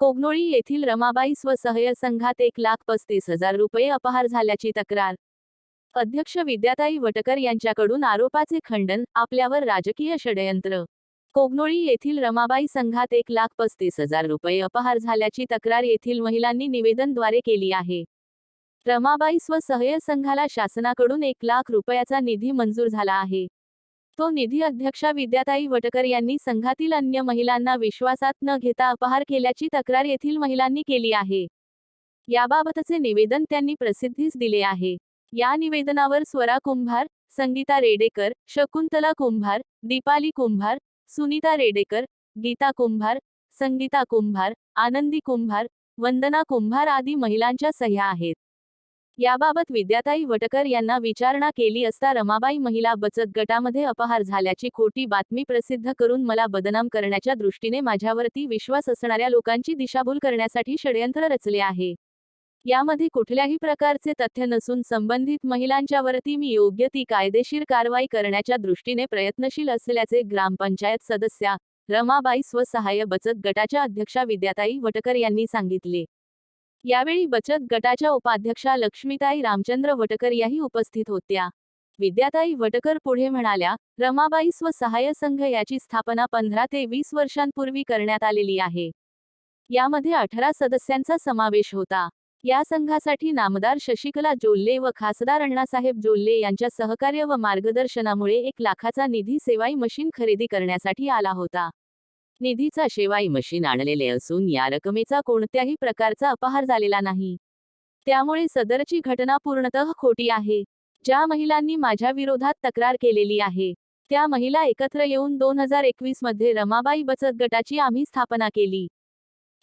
कोगनोळी येथील रमाबाई स्वसहाय्य संघात एक लाख पस्तीस हजार रुपये अपहार झाल्याची तक्रार. अध्यक्ष विद्याताई वटकर यांच्याकडून आरोपाचे खंडन आपल्यावर राजकीय षडयंत्र. कोगनोळी येथील रमाबाई संघात एक लाख पस्तीस हजार रुपये अपहार झाल्याची तक्रार येथील महिलांनी निवेदनद्वारे केली आहे. रमाबाई स्वसहाय्य संघाला शासनाकडून एक लाख रुपयाचा निधी मंजूर झाला आहे. तो निधी अध्यक्षा विद्याताई वटकर यांनी संघातील अन्य महिलांना विश्वासात न घेता अपहार केल्याची तक्रार येथील महिलांनी केली आहे. याबाबतचे निवेदन त्यांनी प्रसिद्धीस दिले आहे. या निवेदनावर स्वरा कुंभार संगीता रेडेकर शकुंतला कुंभार दीपाली कुंभार सुनीता रेडेकर गीता कुंभार संगीता कुंभार आनंदी कुंभार वंदना कुंभार आदी महिलांच्या सह्या आहेत. याबाबत विद्याताई वटकर यांना विचारणा केली असता रमाबाई महिला बचत गटामध्ये अपहार झाल्याची खोटी बातमी प्रसिद्ध करून मला बदनाम करण्याच्या दृष्टीने माझ्यावरती विश्वास असणाऱ्या लोकांची दिशाभूल करण्यासाठी षडयंत्र रचले आहे. यामध्ये कुठल्याही प्रकारचे तथ्य नसून संबंधित महिलांच्यावरती मी योग्य ती कायदेशीर कारवाई करण्याच्या दृष्टीने प्रयत्नशील असल्याचे ग्रामपंचायत सदस्या रमाबाई स्वसहाय्य बचत गटाच्या अध्यक्षा विद्याताई वटकर यांनी सांगितले. यावेळी बचत गटाच्या उपाध्यक्षा लक्ष्मीताई रामचंद्र वटकर याही उपस्थित होत्या. विद्याताई वटकर पुढे म्हणाल्या रमाबाई स्वसहाय्य संघ याची स्थापना पंधरा ते वीस वर्षांपूर्वी करण्यात आलेली आहे. यामध्ये अठरा सदस्यांचा समावेश होता. या संघासाठी नामदार शशिकला जोल्ले व खासदार अण्णासाहेब जोल्ले यांच्या सहकार्य व मार्गदर्शनामुळे एक लाखाचा निधी सेवाई मशीन खरेदी करण्यासाठी आला होता. निधीचा शेवाई मशीन आणलेले असून या रकमेचा कोणत्याही प्रकारचा अपहार झालेला नाही. त्यामुळे सदरची घटना पूर्णतः खोटी आहे. ज्या महिलांनी माझ्या विरोधात तक्रार केलेली आहे त्या महिला एकत्र येऊन दोन हजार एकवीसमध्ये रमाबाई बचत गटाची आम्ही स्थापना केली.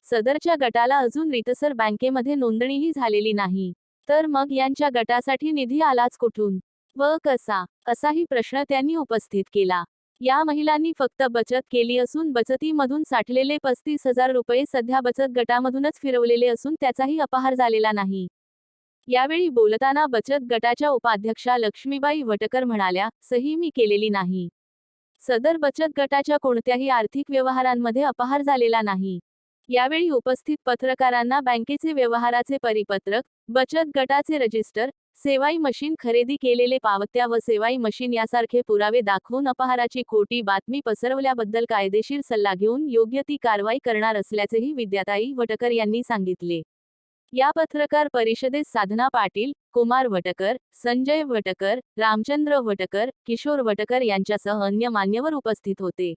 सदरच्या गटाला अजून रितसर बँकेमध्ये नोंदणीही झालेली नाही. तर मग यांच्या गटासाठी निधी आलाच कुठून? व कसा? असाही प्रश्न त्यांनी उपस्थित केला. या महिलांनी फक्त बचत केली असून बचतीमधून साठलेले पस्तीस हजार रुपये सध्या बचत गटामधूनच फिरवलेले असून त्याचाही अपहार झालेला नाही. यावेळी बोलताना बचत गटाच्या उपाध्यक्षा लक्ष्मीबाई वटकर म्हणाल्या सही मी केलेली नाही. सदर बचत गटाच्या कोणत्याही आर्थिक व्यवहारांमध्ये अपहार झालेला नाही. यावेळी उपस्थित पत्रकारांना बँकेचे व्यवहाराचे परिपत्रक बचत गटाचे रजिस्टर सेवाई मशीन खरेदी केलेले पावत्या व सेवाई मशीन यासारखे पुरावे दाखवून अपहाराची खोटी बातमी पसरवल्याबद्दल कायदेशीर सल्ला घेऊन योग्य ती कारवाई करणार असल्याचेही विद्याताई वटकर यांनी सांगितले. या पत्रकार परिषदेत साधना पाटील कुमार वटकर संजय वटकर रामचंद्र वटकर किशोर वटकर यांच्यासह अन्य मान्यवर उपस्थित होते.